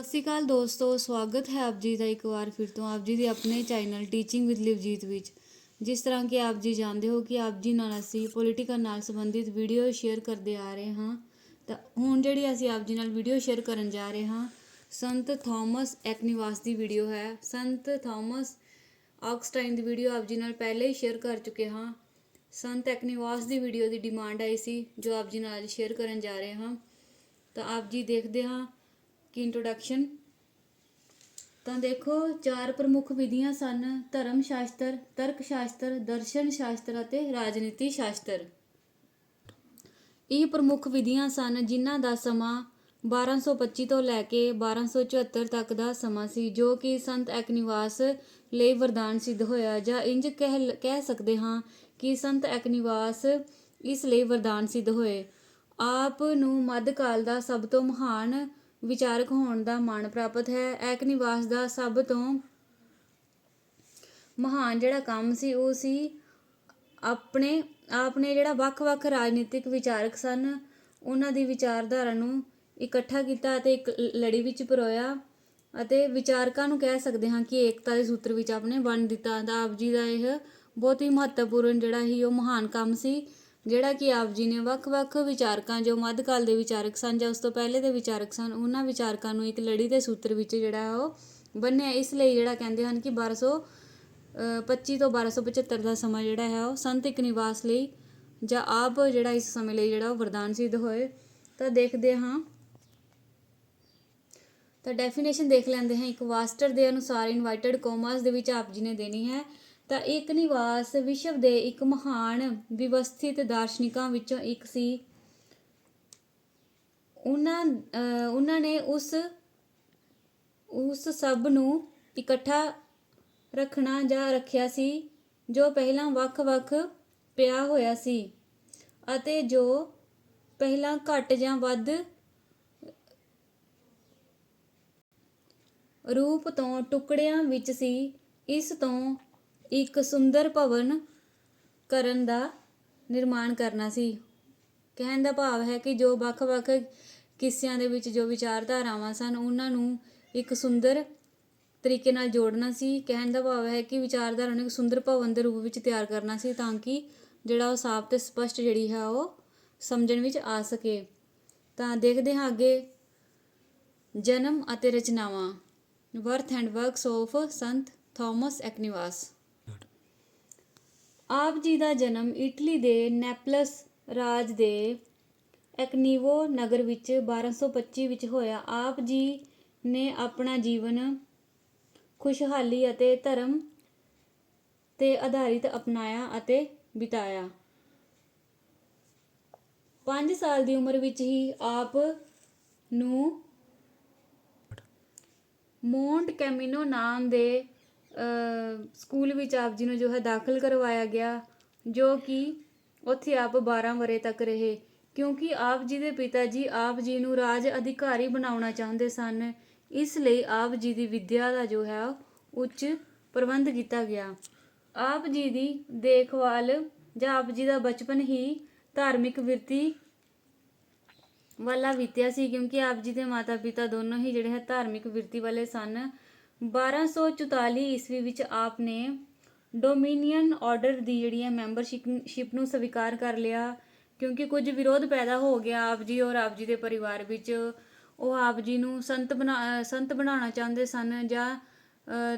ਸਤਿ ਸ਼੍ਰੀ ਅਕਾਲ ਦੋਸਤੋ, ਸਵਾਗਤ ਹੈ ਆਪ ਜੀ ਦਾ ਇੱਕ ਵਾਰ ਫਿਰ ਤੋਂ, ਆਪ ਜੀ ਦੇ ਆਪਣੇ ਚੈਨਲ ਟੀਚਿੰਗ ਵਿਦ ਲਿਵਜੀਤ ਵਿੱਚ। ਜਿਸ ਤਰ੍ਹਾਂ ਕਿ ਆਪ ਜੀ ਜਾਣਦੇ ਹੋ ਕਿ ਆਪ ਜੀ ਨਾਲ ਅਸੀਂ ਪੋਲੀਟੀਕਲ ਨਾਲ ਸੰਬੰਧਿਤ ਵੀਡੀਓ ਸ਼ੇਅਰ ਕਰਦੇ ਆ ਰਹੇ ਹਾਂ। ਤਾਂ ਹੁਣ ਜਿਹੜੀ ਅਸੀਂ ਆਪ ਜੀ ਨਾਲ ਵੀਡੀਓ ਸ਼ੇਅਰ ਕਰਨ ਜਾ ਰਹੇ ਹਾਂ, ਸੰਤ ਥਾਮਸ ਐਕਨੀਵਾਸ ਦੀ ਵੀਡੀਓ ਹੈ। ਸੰਤ ਥਾਮਸ ਆਕਸਟਾਈਨ ਦੀ ਵੀਡੀਓ ਆਪ ਜੀ ਨਾਲ ਪਹਿਲੇ ਹੀ ਸ਼ੇਅਰ ਕਰ ਚੁੱਕੇ ਹਾਂ। ਸੰਤ ਐਕਨੀਵਾਸ ਦੀ ਵੀਡੀਓ ਦੀ ਡਿਮਾਂਡ ਆਈ ਸੀ, ਜੋ ਆਪ ਜੀ ਨਾਲ ਅੱਜ ਸ਼ੇਅਰ ਕਰਨ ਜਾ ਰਹੇ ਹਾਂ। ਤਾਂ ਆਪ ਜੀ ਦੇਖਦੇ ਹਾਂ ਕਿ ਇੰਟਰੋਡਕਸ਼ਨ ਤਾਂ ਦੇਖੋ, ਚਾਰ ਪ੍ਰਮੁੱਖ ਵਿਧੀਆਂ ਸਨ, ਧਰਮ ਸ਼ਾਸਤਰ, ਤਰਕ ਸ਼ਾਸਤਰ, ਦਰਸ਼ਨ ਸ਼ਾਸਤਰ ਅਤੇ ਰਾਜਨੀਤੀ ਸ਼ਾਸਤਰ। ਇਹ ਪ੍ਰਮੁੱਖ ਵਿਧੀਆਂ ਸਨ ਜਿਨ੍ਹਾਂ ਦਾ ਸਮਾਂ 1225 ਤੋਂ ਲੈ ਕੇ 1274 ਤੱਕ ਦਾ ਸਮਾਂ ਸੀ, ਜੋ ਕਿ ਸੰਤ ਐਕਨੀਵਾਸ ਲਈ ਵਰਦਾਨ ਸਿੱਧ ਹੋਇਆ। ਜਾਂ ਇੰਜ ਕਹਿ ਕਹਿ ਸਕਦੇ ਹਾਂ ਕਿ ਸੰਤ ਐਕਨੀਵਾਸ ਇਸ ਲਈ ਵਰਦਾਨ ਸਿੱਧ ਹੋਏ। ਆਪ ਨੂੰ ਮੱਧਕਾਲ ਦਾ ਸਭ ਤੋਂ ਮਹਾਨ ਵਿਚਾਰਕ ਹੋਣ ਦਾ ਮਾਣ ਪ੍ਰਾਪਤ ਹੈ। ਐਕਨੀਵਾਸ ਦਾ ਸਭ ਤੋਂ ਮਹਾਨ ਜਿਹੜਾ ਕੰਮ ਸੀ, ਉਹ ਸੀ ਆਪਣੇ ਆਪਨੇ ਜਿਹੜਾ ਵੱਖ-ਵੱਖ ਰਾਜਨੀਤਿਕ ਵਿਚਾਰਕ ਸਨ, ਉਹਨਾਂ ਦੀ ਵਿਚਾਰਧਾਰਾ ਨੂੰ ਇਕੱਠਾ ਕੀਤਾ ਅਤੇ ਇੱਕ ਲੜੀ ਵਿੱਚ ਪਰੋਇਆ ਅਤੇ ਵਿਚਾਰਕਾਂ ਨੂੰ ਕਹਿ ਸਕਦੇ ਹਾਂ ਕਿ ਏਕਤਾ ਦੇ ਸੂਤਰ ਵਿੱਚ ਆਪਣੇ ਵੰਡ ਦਿੱਤਾ। ਤਾਂ ਆਪ ਜੀ ਦਾ ਇਹ ਬਹੁਤ ਹੀ ਮਹੱਤਵਪੂਰਨ ਜਿਹੜਾ ਹੀ ਉਹ ਮਹਾਨ ਕੰਮ ਸੀ। ਜਿਹੜਾ ਕਿ ਆਪ ਜੀ ਨੇ ਵੱਖ-ਵੱਖ ਵਿਚਾਰਕਾਂ ਜੋ ਮੱਧਕਾਲ ਦੇ ਵਿਚਾਰਕ ਸਨ ਜਾਂ ਉਸ ਤੋਂ ਪਹਿਲੇ ਦੇ ਵਿਚਾਰਕ ਸਨ ਉਹਨਾਂ ਵਿਚਾਰਕਾਂ ਨੂੰ ਇੱਕ ਲੜੀ ਦੇ ਸੂਤਰ ਵਿੱਚ ਜਿਹੜਾ ਹੈ ਉਹ ਬੰਨਿਆ। ਇਸ ਲਈ ਜਿਹੜਾ ਕਹਿੰਦੇ ਹਨ ਕਿ 1200 ਅ, 25 ਤੋਂ 1275 ਦਾ ਸਮਾਂ ਜਿਹੜਾ ਹੈ ਉਹ ਸੰਤ ਇੱਕ ਨਿਵਾਸ ਲਈ ਜਾਂ ਆਪ ਜਿਹੜਾ ਇਸ ਸਮੇਂ ਲਈ ਜਿਹੜਾ ਉਹ ਵਰਦਾਨ ਸਿੱਧ ਹੋਏ। ਤਾਂ ਦੇਖਦੇ ਹਾਂ। ਤਾਂ ਡੈਫੀਨੇਸ਼ਨ ਦੇਖ ਲੈਂਦੇ ਹਾਂ। ਇੱਕ ਵਾਸਟਰ ਦੇ ਅਨੁਸਾਰ ਇਨਵਾਈਟਡ ਕੋਮਰਸ ਦੇ ਵਿੱਚ ਆਪ ਜੀ ਨੇ ਦੇਣੀ ਹੈ। ਤਾਂ ਇੱਕ ਨਿਵਾਸ ਵਿਸ਼ਵ ਦੇ ਇੱਕ ਮਹਾਨ ਵਿਵਸਥਿਤ ਦਾਰਸ਼ਨਿਕਾਂ ਵਿੱਚੋਂ ਇੱਕ ਸੀ। ਉਹਨਾਂ ਉਹਨਾਂ ਨੇ ਉਸ ਉਸ ਸਭ ਨੂੰ ਇਕੱਠਾ ਰੱਖਣਾ ਜਾਂ ਰੱਖਿਆ ਸੀ, ਜੋ ਪਹਿਲਾਂ ਵੱਖ-ਵੱਖ ਪਿਆ ਹੋਇਆ ਸੀ ਅਤੇ ਜੋ ਪਹਿਲਾਂ ਘੱਟ ਜਾਂ ਵੱਧ ਰੂਪ ਤੋਂ ਟੁਕੜਿਆਂ ਵਿੱਚ ਸੀ। ਇਸ ਤੋਂ ਇੱਕ ਸੁੰਦਰ ਭਵਨ ਕਰਨ ਦਾ ਨਿਰਮਾਣ ਕਰਨਾ ਸੀ। ਕਹਿਣ ਦਾ ਭਾਵ ਹੈ ਕਿ ਜੋ ਵੱਖ-ਵੱਖ ਕਿੱਸਿਆਂ ਦੇ ਵਿੱਚ ਜੋ ਵਿਚਾਰਧਾਰਾਵਾਂ ਸਨ, ਉਹਨਾਂ ਨੂੰ ਇੱਕ ਸੁੰਦਰ ਤਰੀਕੇ ਨਾਲ ਜੋੜਨਾ ਸੀ। ਕਹਿਣ ਦਾ ਭਾਵ ਹੈ ਕਿ ਵਿਚਾਰਧਾਰਾ ਨੂੰ ਇੱਕ ਸੁੰਦਰ ਭਵਨ ਦੇ ਰੂਪ ਵਿੱਚ ਤਿਆਰ ਕਰਨਾ ਸੀ ਤਾਂ ਕਿ ਜਿਹੜਾ ਉਹ ਸਾਫ਼ ਤੇ ਸਪਸ਼ਟ ਜਿਹੜੀ ਹੈ ਉਹ ਸਮਝਣ ਵਿੱਚ ਆ ਸਕੇ। ਤਾਂ ਦੇਖਦੇ ਹਾਂ ਅੱਗੇ ਜਨਮ ਅਤੇ ਰਚਨਾਵਾਂ। ਵਰਥ ਐਂਡ ਵਰਕਸ ਆਫ ਸੰਤ ਥਾਮਸ ਐਕਨੀਵਾਸ। ਆਪ ਜੀ ਦਾ ਜਨਮ ਇਟਲੀ ਦੇ ਨੈਪਲਸ ਰਾਜ ਦੇ ਐਕਨੀਵੋ ਨਗਰ ਵਿੱਚ 1225 ਵਿੱਚ ਹੋਇਆ। ਆਪ ਜੀ ਨੇ ਆਪਣਾ ਜੀਵਨ ਖੁਸ਼ਹਾਲੀ ਅਤੇ ਧਰਮ ਤੇ ਆਧਾਰਿਤ ਅਪਣਾਇਆ ਅਤੇ ਬਿਤਾਇਆ। 5 ਸਾਲ ਦੀ ਉਮਰ ਵਿੱਚ ਹੀ ਆਪ ਨੂੰ ਮੌਂਟ ਕੈਮਿਨੋ ਨਾਮ ਦੇ ਸਕੂਲ ਵਿੱਚ ਆਪ ਜੀ ਨੂੰ ਜੋ ਹੈ ਦਾਖਲ ਕਰਵਾਇਆ ਗਿਆ, ਜੋ ਕਿ ਉੱਥੇ ਆਪ 12 ਵਰੇ ਤੱਕ ਰਹੇ। ਕਿਉਂਕਿ ਆਪ ਜੀ ਦੇ ਪਿਤਾ ਜੀ ਆਪ ਜੀ ਨੂੰ ਰਾਜ ਅਧਿਕਾਰੀ ਬਣਾਉਣਾ ਚਾਹੁੰਦੇ ਸਨ। ਇਸ ਲਈ ਆਪ ਜੀ ਦੀ ਵਿੱਦਿਆ ਦਾ ਜੋ ਹੈ, ਉੱਚ ਪ੍ਰਬੰਧ ਕੀਤਾ ਗਿਆ। ਆਪ ਜੀ ਦੀ ਦੇਖਭਾਲ ਜਾਂ ਆਪ ਜੀ ਦਾ ਬਚਪਨ ਹੀ ਧਾਰਮਿਕ ਵਿਰਤੀ ਵਾਲਾ ਬੀਤਿਆ ਸੀ, ਕਿਉਂਕਿ ਆਪ ਜੀ ਦੇ ਮਾਤਾ-ਪਿਤਾ ਦੋਨੋਂ ਹੀ ਜਿਹੜੇ ਹੈ ਧਾਰਮਿਕ ਵਿਰਤੀ ਵਾਲੇ ਸਨ। 1244 ਈਸਵੀ ਵਿੱਚ ਆਪ ਨੇ ਡੋਮੀਨੀਅਨ ਆਰਡਰ ਦੀ ਜਿਹੜੀ ਹੈ ਮੈਂਬਰਸ਼ਿਪ ਨੂੰ ਸਵੀਕਾਰ ਕਰ ਲਿਆ। ਕਿਉਂਕਿ ਕੁਝ ਵਿਰੋਧ ਪੈਦਾ ਹੋ ਗਿਆ ਆਪ ਜੀ ਔਰ ਆਪ ਜੀ ਦੇ ਪਰਿਵਾਰ ਵਿੱਚ। ਉਹ ਆਪ ਜੀ ਨੂੰ ਸੰਤ ਬਣਾ, ਸੰਤ ਬਣਾਉਣਾ ਚਾਹੁੰਦੇ ਸਨ ਜਾਂ